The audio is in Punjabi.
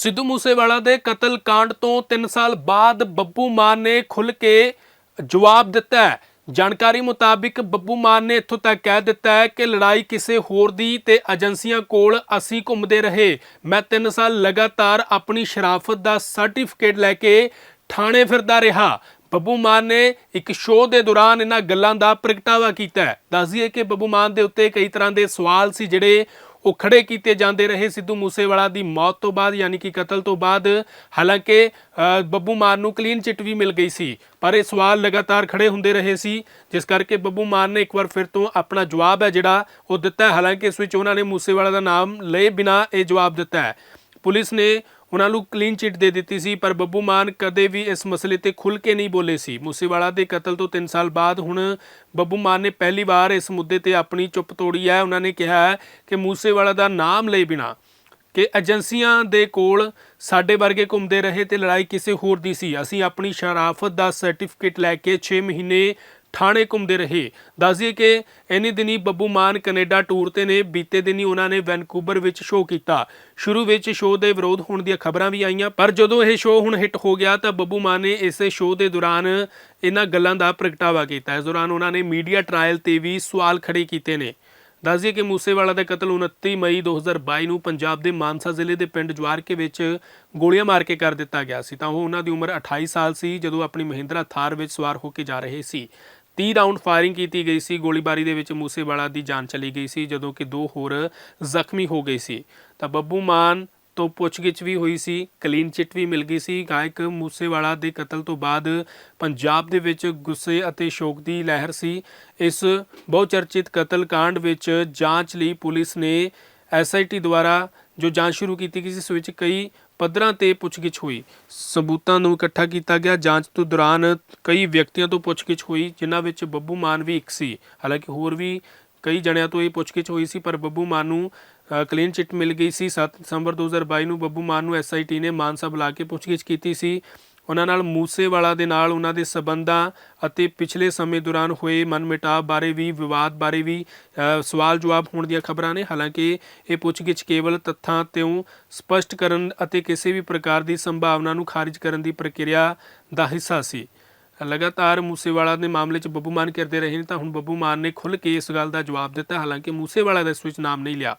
ਸਿੱਧੂ ਮੂਸੇਵਾਲਾ ਦੇ ਕਤਲ ਕਾਂਡ ਤੋਂ 3 ਸਾਲ ਬਾਅਦ ਬੱਬੂ ਮਾਨ ਨੇ ਖੁੱਲ ਕੇ ਜਵਾਬ ਦਿੱਤਾ ਹੈ। ਜਾਣਕਾਰੀ ਮੁਤਾਬਿਕ ਬੱਬੂ ਮਾਨ ਨੇ ਇੱਥੋਂ ਤੱਕ ਕਹਿ ਦਿੱਤਾ ਹੈ ਕਿ ਲੜਾਈ ਕਿਸੇ ਹੋਰ ਦੀ ਤੇ ਏਜੰਸੀਆਂ ਕੋਲ ਅਸੀਂ ਘੁੰਮਦੇ ਰਹੇ। ਮੈਂ 3 ਸਾਲ ਲਗਾਤਾਰ ਆਪਣੀ ਸ਼ਰਾਫਤ ਦਾ ਸਰਟੀਫਿਕੇਟ ਲੈ ਕੇ ਥਾਣੇ ਫਿਰਦਾ ਰਿਹਾ। ਬੱਬੂ ਮਾਨ ਨੇ ਇੱਕ ਸ਼ੋਅ ਦੇ ਦੌਰਾਨ ਇਹਨਾਂ ਗੱਲਾਂ ਦਾ ਪ੍ਰਗਟਾਵਾ ਕੀਤਾ ਹੈ। ਦੱਸ ਦਈਏ ਕਿ ਬੱਬੂ ਮਾਨ ਦੇ ਉੱਤੇ ਕਈ ਤਰ੍ਹਾਂ ਦੇ ਸਵਾਲ ਸੀ ਜਿਹੜੇ ਉਹ ਖੜੇ ਕੀਤੇ ਜਾਂਦੇ ਰਹੇ। ਸਿੱਧੂ ਮੂਸੇਵਾਲਾ ਦੀ ਮੌਤ ਤੋਂ ਬਾਅਦ, ਯਾਨੀ ਕਿ ਕਤਲ ਤੋਂ ਬਾਅਦ, ਹਾਲਾਂਕਿ ਬੱਬੂ ਮਾਨ ਨੂੰ ਕਲੀਨ ਚਿੱਟ ਵੀ ਮਿਲ ਗਈ ਸੀ। ਪਰ ਇਹ ਸਵਾਲ ਲਗਾਤਾਰ ਖੜੇ ਹੁੰਦੇ ਰਹੇ ਸੀ, ਜਿਸ ਕਰਕੇ ਬੱਬੂ ਮਾਨ ਨੇ ਇੱਕ ਵਾਰ ਫਿਰ ਤੋਂ ਆਪਣਾ ਜਵਾਬ ਹੈ ਜਿਹੜਾ ਉਹ ਦਿੱਤਾ ਹਾਲਾਂਕਿ ਇਸ ਵਿੱਚ ਉਹਨਾਂ ਨੇ ਮੂਸੇਵਾਲਾ ਦਾ ਨਾਮ ਲਏ ਬਿਨਾ ਇਹ ਜਵਾਬ ਦਿੱਤਾ ਹੈ। ਪੁਲਿਸ ਨੇ ਉਹਨਾਂ ਨੂੰ ਕਲੀਨ ਚਿੱਟ ਦੇ ਦਿੱਤੀ ਸੀ, ਪਰ ਬੱਬੂ ਮਾਨ ਕਦੇ ਵੀ ਇਸ ਮਸਲੇ ਤੇ ਖੁੱਲ ਕੇ ਨਹੀਂ ਬੋਲੇ ਸੀ। ਮੂਸੇਵਾਲਾ ਦੇ ਕਤਲ ਤੋਂ 3 ਸਾਲ ਬਾਅਦ ਹੁਣ ਬੱਬੂ ਮਾਨ ਨੇ ਪਹਿਲੀ ਵਾਰ ਇਸ ਮੁੱਦੇ ਤੇ ਆਪਣੀ ਚੁੱਪ ਤੋੜੀ ਹੈ। ਉਹਨਾਂ ਨੇ ਕਿਹਾ ਕਿ ਮੂਸੇਵਾਲਾ ਦਾ ਨਾਮ ਲਈ ਬਿਨਾ ਕਿ ਏਜੰਸੀਆਂ ਦੇ ਕੋਲ ਸਾਡੇ ਵਰਗੇ ਘੁੰਮਦੇ ਰਹੇ ਤੇ ਲੜਾਈ ਕਿਸੇ ਹੋਰ ਦੀ ਸੀ। ਅਸੀਂ ਆਪਣੀ ਸ਼ਰਾਫਤ ਦਾ ਸਰਟੀਫਿਕੇਟ ਲੈ ਕੇ 6 ਮਹੀਨੇ ਥਾਣੇ ਘੁੰਮਦੇ ਰਹੇ। ਦੱਸਦੀਏ ਕਿ ਇਨੀ ਦਿਨੀ ਬੱਬੂ ਮਾਨ ਕੈਨੇਡਾ ਟੂਰ ਤੇ ਨੇ, ਬੀਤੇ ਦਿਨੀ ਉਹਨਾਂ ਨੇ ਵੈਨਕੂਵਰ ਵਿੱਚ ਸ਼ੋਅ ਕੀਤਾ। ਸ਼ੁਰੂ ਵਿੱਚ ਸ਼ੋਅ ਦੇ ਵਿਰੋਧ ਹੋਣ ਦੀਆਂ ਖਬਰਾਂ ਵੀ ਆਈਆਂ, ਪਰ ਜਦੋਂ ਇਹ ਸ਼ੋਅ ਹੁਣ ਹਿੱਟ ਹੋ ਗਿਆ ਤਾਂ ਬੱਬੂ ਮਾਨ ਨੇ ਇਸੇ ਸ਼ੋਅ ਦੇ ਦੌਰਾਨ ਇਹਨਾਂ ਗੱਲਾਂ ਦਾ ਪ੍ਰਗਟਾਵਾ ਕੀਤਾ। ਇਸ ਦੌਰਾਨ ਉਹਨਾਂ ਨੇ ਮੀਡੀਆ ਟ੍ਰਾਇਲ ਤੇ ਵੀ ਸਵਾਲ ਖੜੇ ਕੀਤੇ ਨੇ। ਦੱਸਦੀਏ ਕਿ ਮੂਸੇਵਾਲਾ ਦਾ ਕਤਲ 29 ਮਈ 2022 ਨੂੰ ਪੰਜਾਬ ਦੇ ਮਾਨਸਾ ਜ਼ਿਲ੍ਹੇ ਦੇ ਪਿੰਡ ਜਵਾਰਕੇ ਵਿੱਚ ਗੋਲੀਆਂ ਮਾਰ ਕੇ ਕਰ ਦਿੱਤਾ ਗਿਆ ਸੀ। ਤਾਂ ਉਹ ਉਹਨਾਂ ਦੀ ਉਮਰ 28 ਸਾਲ ਸੀ, ਜਦੋਂ ਆਪਣੀ ਮਹਿੰਦਰਾ ਥਾਰ ਵਿੱਚ ਸਵਾਰ ਹੋ ਕੇ ਜਾ ਰਹੇ ਸੀ। 30 ਰਾਉਂਡ ਫਾਇਰਿੰਗ ਕੀਤੀ ਗਈ ਸੀ। ਗੋਲੀਬਾਰੀ ਦੇ ਵਿੱਚ ਮੂਸੇਵਾਲਾ ਦੀ ਜਾਨ ਚਲੀ ਗਈ ਸੀ, ਜਦੋਂ ਕਿ ਦੋ ਹੋਰ ਜ਼ਖਮੀ ਹੋ ਗਏ ਸੀ। ਤਾਂ ਬੱਬੂ ਮਾਨ ਤੋਂ ਪੁੱਛਗਿੱਛ ਵੀ ਹੋਈ ਸੀ, ਕਲੀਨ ਚਿੱਟ ਵੀ ਮਿਲ ਗਈ ਸੀ। ਗਾਇਕ ਮੂਸੇਵਾਲਾ ਦੇ ਕਤਲ ਤੋਂ ਬਾਅਦ ਪੰਜਾਬ ਦੇ ਵਿੱਚ ਗੁੱਸੇ ਅਤੇ ਸ਼ੋਕ ਦੀ ਲਹਿਰ ਸੀ। ਇਸ ਬਹੁਚਰਚਿਤ ਕਤਲ ਕਾਂਡ ਵਿੱਚ ਜਾਂਚ ਲਈ ਪੁਲਿਸ ਨੇ ਐਸਆਈਟੀ ਦੁਆਰਾ ਜੋ ਜਾਂਚ ਸ਼ੁਰੂ ਕੀਤੀ ਗਈ ਸੀ ਇਸ ਵਿੱਚ ਕਈ ਪੱਧਰਾਂ ਤੇ ਪੁੱਛਗਿੱਛ ਹੋਈ। ਸਬੂਤਾਂ ਨੂੰ ਇਕੱਠਾ ਕੀਤਾ ਗਿਆ। ਜਾਂਚ ਤੋਂ ਦੌਰਾਨ ਕਈ ਵਿਅਕਤੀਆਂ ਤੋਂ ਪੁੱਛਗਿੱਛ ਹੋਈ, ਜਿਨ੍ਹਾਂ ਵਿੱਚ ਬੱਬੂ ਮਾਨ ਵੀ ਇੱਕ ਸੀ। ਹਾਲਾਂਕਿ ਹੋਰ ਵੀ ਕਈ ਜਣਿਆਂ ਤੋਂ ਇਹ ਪੁੱਛਗਿੱਛ ਹੋਈ ਸੀ, ਪਰ ਬੱਬੂ ਮਾਨ ਨੂੰ ਕਲੀਨ ਚਿੱਟ ਮਿਲ ਗਈ ਸੀ। 7 ਦਸੰਬਰ 2022 ਨੂੰ ਬੱਬੂ ਮਾਨ ਨੂੰ ਐਸਆਈਟੀ ਨੇ ਮਾਨਸਾ ਬੁਲਾ ਕੇ ਪੁੱਛਗਿੱਛ ਕੀਤੀ ਸੀ। ਉਹਨਾਂ ਨਾਲ ਮੂਸੇਵਾਲਾ ਦੇ ਨਾਲ ਉਹਨਾਂ ਦੇ ਸਬੰਧਾਂ ਅਤੇ ਪਿਛਲੇ ਸਮੇਂ ਦੌਰਾਨ ਹੋਏ ਮਨਮਿਟਾਵ ਬਾਰੇ ਵੀ, ਵਿਵਾਦ ਬਾਰੇ ਵੀ ਸਵਾਲ ਜਵਾਬ ਹੋਣ ਦੀਆਂ ਖਬਰਾਂ ਨੇ। ਹਾਲਾਂਕਿ ਇਹ ਪੁੱਛਗਿੱਛ ਕੇਵਲ ਤੱਥਾਂ ਤੋਂ ਸਪਸ਼ਟ ਕਰਨ ਅਤੇ ਕਿਸੇ ਵੀ ਪ੍ਰਕਾਰ ਦੀ ਸੰਭਾਵਨਾ ਨੂੰ ਖਾਰਜ ਕਰਨ ਦੀ ਪ੍ਰਕਿਰਿਆ ਦਾ ਹਿੱਸਾ ਸੀ। ਲਗਾਤਾਰ ਮੂਸੇਵਾਲਾ ਦੇ ਮਾਮਲੇ 'ਚ ਬੱਬੂ ਮਾਨ ਕਰਦੇ ਰਹੇ ਨੇ ਤਾਂ ਹੁਣ ਬੱਬੂ ਮਾਨ ਨੇ ਖੁੱਲ੍ਹ ਕੇ ਇਸ ਗੱਲ ਦਾ ਜਵਾਬ ਦਿੱਤਾ। ਹਾਲਾਂਕਿ ਮੂਸੇਵਾਲਾ ਦਾ ਇਸ ਵਿੱਚ ਨਾਮ ਨਹੀਂ ਲਿਆ।